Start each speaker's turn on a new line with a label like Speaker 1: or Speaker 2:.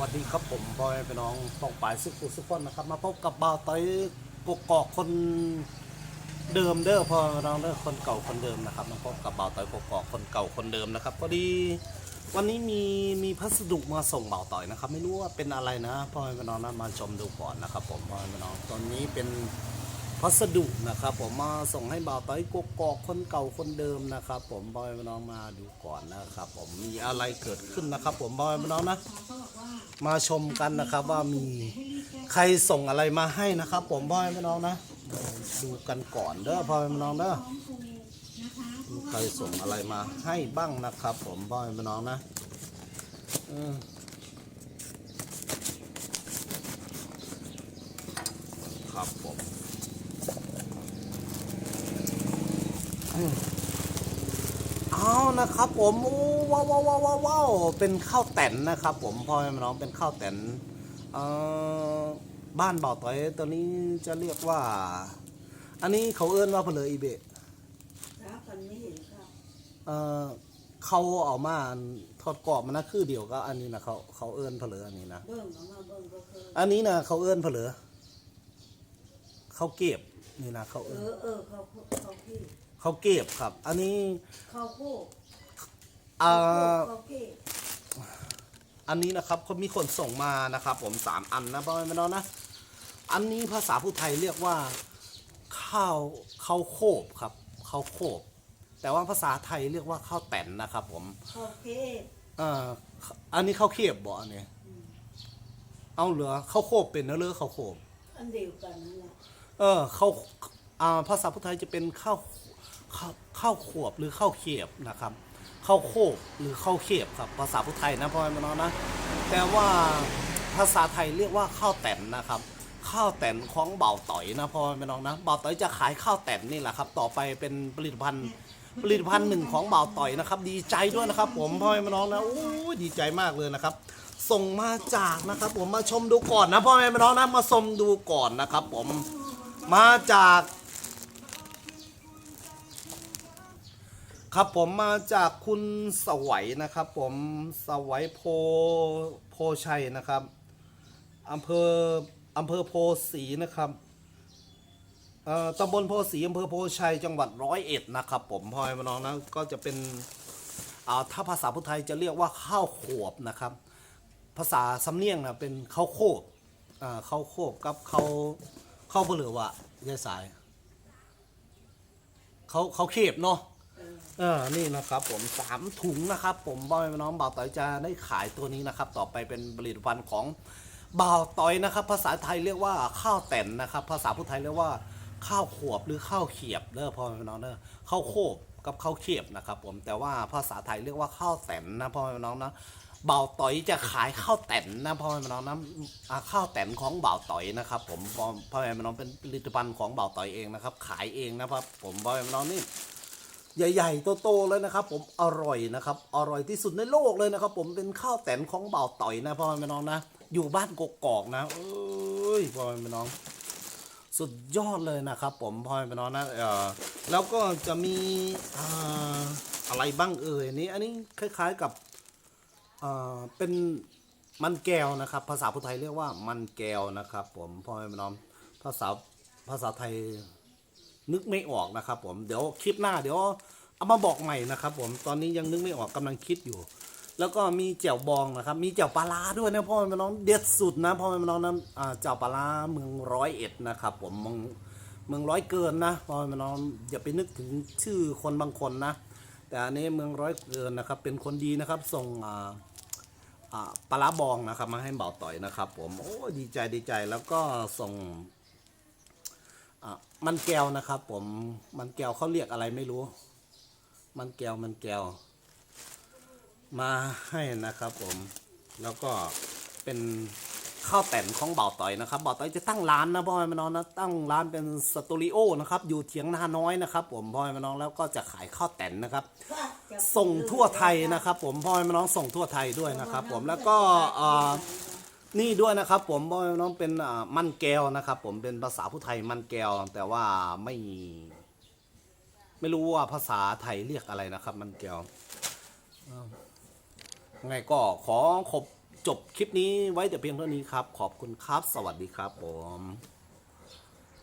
Speaker 1: วัสดีครับผมพ่อแม่พี่น้องตองปลายสุขุสุขคนนะครับ มาพบกับบ่าวต้อยกกอกคนเดิมเด้อพ่อแม่พี่น้องเด้อคนเก่าคนเดิมนะครับมาพบกับบ่าวต้อยกกอกคนเก่าคนเดิมนะครับพอดีวันนี้มีมีพัสดุมาส่งบ่าวต้อยนะครับ ไม่รู้ว่าเป็นอะไรนะพ่อแม่พี่น้องนะมาชมดูก่อนนะครับ ผมพ่อแม่พี่น้องตอนนี้เป็นพัสดุนะครับ ผมมาส่งให้บ่าวต้อยกกอกคนเก่าคนเดิมนะครับ ผมพ่อแม่พี่น้องมาดูก่อนนะครับ ผมมีอะไรเกิดขึ้นนะครับ ผมพ่อแม่พี่น้องนะ มาชมกันนะครับว่ามีใครส่งอะไรมาให้นะครับ ผมพ่อแม่พี่น้องนะดูกันก่อนเด้อพ่อแม่พี่น้องเด้อมีใครส่งอะไรมาให้บ้างนะครับ ผมพ่อแม่พี่น้องนะครับผมอืม เอานะครับผมโอ้ว้าวว้าวว้าวว้าวว้าวเป็นข้าวแต่นนะครับ ผมพ่อแม่พี่น้องเป็นข้าวแต่นเอ่อบ้านบ่าวต้อยตัวนี้จะเรียกว่า อันนี้เขาเอื้อนว่าเพลออีเบะ
Speaker 2: ครับมันไม่เห็นครับ
Speaker 1: เอ่อเขาเอามาทอดกรอบมันนะคือเดียวก็อันนี้นะเขาเขาเอื้อนเพลออันนี้นะ
Speaker 2: เบิ้งออกมาเบิ้งก็คือ
Speaker 1: อันนี้นะเขาเอื้อนเพลอเขาเก็บนี่นะเขา
Speaker 2: เอ
Speaker 1: เอื้อน
Speaker 2: อเออเขาเขาพี่
Speaker 1: เขาเก็บครับ อันนี้
Speaker 2: เขาโค้
Speaker 1: อ่า
Speaker 2: เขาพี่
Speaker 1: อันนี้นะครับเขามีคนส่งมานะครับ ผมสามอันนะพ่อแม่พี่น้องนะ อันนี้ภาษาผู้ไทยเรียกว่า ข้าวข้าวโคบครับข้าวโคบ แต่ว่าภาษาไทยเรียกว่าข้าวแตนนะครับ ผม
Speaker 2: เขาพี่
Speaker 1: อ่าอันนี้ข้าวเคียบบ่อันนี้เอาเหลือข้าวโคบเป็นเนื้อเลือข้าวโคบ
Speaker 2: อันเดียวกันนั่นแหละ
Speaker 1: เออข้าวอ่าภาษาพุทธไทยจะเป็นข้าว ข้าวข้าวขวบหรือข้าวเขียบนะครับข้าวโคกหรือข้าวเขียบครับภาษาพุทธไทยนะพ่อแม่พี่น้องนะแต่ว่าภาษาไทยเรียกว่าข้าวแตนนะครับข้าวแตนของเบาต่อยนะพ่อแม่น้องนะเบาต่อยจะขายข้าวแตนนี่แหละครับ ต่อไปเป็นผลิตภัณฑ์ผลิตภัณฑ์หนึ่งของเบาต่อยนะครับ ดีใจด้วยนะครับ ผมพ่อแม่น้องนะโอ้ดีใจมากเลยนะครับ ส่งมาจากนะครับ ผมมาชมดูก่อนนะพ่อแม่น้องนะมาชมดูก่อนนะครับ ผมมาจาก ครับผมมาจากคุณสวัยนะครับ ผมสวัยโพโพชัยนะครับอำเภออำเภอโพสีนะครับตำบลโพสีอำเภอโพชัยจังหวัดร้อยเอ็ดนะครับ ผมพ่อแม่พี่น้องนะก็จะเป็นถ้าภาษาพุทธไทยจะเรียกว่าข้าวโขบนะครับ ภาษาสำเนียงนะเป็นข้าวโคบข้าวโคบกับข้าวข้าวเปลือกวะยายสายเขาเขาเขบเนาะ เออนี่นะครับผมสามถุงนะครับ ผมบอยน้องบ่าวต้อยจะได้ขายตัวนี้นะครับ ต่อไปเป็นผลิตภัณฑ์ของบ่าวต้อยนะครับ ภาษาไทยเรียกว่าข้าวแต่นนะครับ ภาษาพุทธไทยเรียกว่าข้าวขวบหรือข้าวเขียบเด้อพ่อแม่พี่น้องเด้อข้าวโคบกับข้าวเขียบนะครับ ผมแต่ว่าภาษาไทยเรียกว่าข้าวแต่นนะพ่อแม่พี่น้องนะบ่าวต้อยจะขายข้าวแต่นนะพ่อแม่พี่น้องนะข้าวแต่นของบ่าวต้อยนะครับ ผมพ่อแม่พี่น้องเป็นผลิตภัณฑ์ของบ่าวต้อยเองนะครับ ขายเองนะครับ ผมพ่อแม่พี่น้องนี่ ใหญ่ๆโตๆเลยนะครับ ผมอร่อยนะครับ อร่อยที่สุดในโลกเลยนะครับ ผมเป็นข้าวแตนของเบาต่อยนะพ่อแม่น้องนะ อยู่บ้านกกอกนะเอ้ยพ่อแม่น้อง สุดยอดเลยนะครับ ผมพ่อแม่น้องนะเออแล้วก็จะมีออะไรบ้างเอ่ยอันนี้อันนี้คล้าย ๆกับอ่าเป็นมันแก้วนะครับ ภาษาพุทธไทยเรียกว่ามันแก้วนะครับ ผมพ่อแม่น้องภาษาภาษาไทย นึกไม่ออกนะครับ ผมเดี๋ยวคลิปหน้าเดี๋ยวเอามาบอกใหม่นะครับ ผมตอนนี้ยังนึกไม่ออกกำลังคิดอยู่ แล้วก็มีแจ่วบองนะครับ มีแจ่วปลาร้าด้วยนะพ่อแม่น้องเด็ดสุดนะพ่อแม่น้องนะแจ่วปลาร้าเมืองร้อยเอ็ดนะครับ ผมเมืองเมืองร้อยเกินนะพ่อแม่น้องอย่าไปนึกถึงชื่อคนบางคนนะ แต่อันนี้เมืองร้อยเกินนะครับ เป็นคนดีนะครับส่งอ่าปลาร้าบองนะครับมาให้เบาต่อยนะครับ ผมโอ้ดีใจดีใจแล้วก็ส่ง อะมันแก้วนะครับผมมันแก้วเขาเรียกอะไรไม่รู้ มันแก้วมันแก้ว มาให้นะครับผมแล้วก็เป็นข้าวแต่นของเบาต่อยนะครับเบาต่อยจะตั้งร้านนะพ่อแม่น้องนะตั้งร้านเป็นสตูดิโอนะครับอยู่เถียงนาน้อยนะครับ ผมพ่อแม่น้องแล้วก็จะขายข้าวแต่นนะครับ ส่งทั่วไทยนะครับ ผมพ่อแม่น้องส่งทั่วไทยด้วยนะครับ ผมแล้วก็อ่อ นี่ด้วยนะครับผมเพราะน้องเป็นมันแก้วนะครับ ผมเป็นภาษาผู้ไทยมันแก้ว แต่ว่าไม่ ไม่รู้ว่าภาษาไทยเรียกอะไรนะครับ มันแก้วไงก็ขอขบจบคลิปนี้ไว้แต่เพียงเท่านี้ครับ ขอบคุณครับ สวัสดีครับผม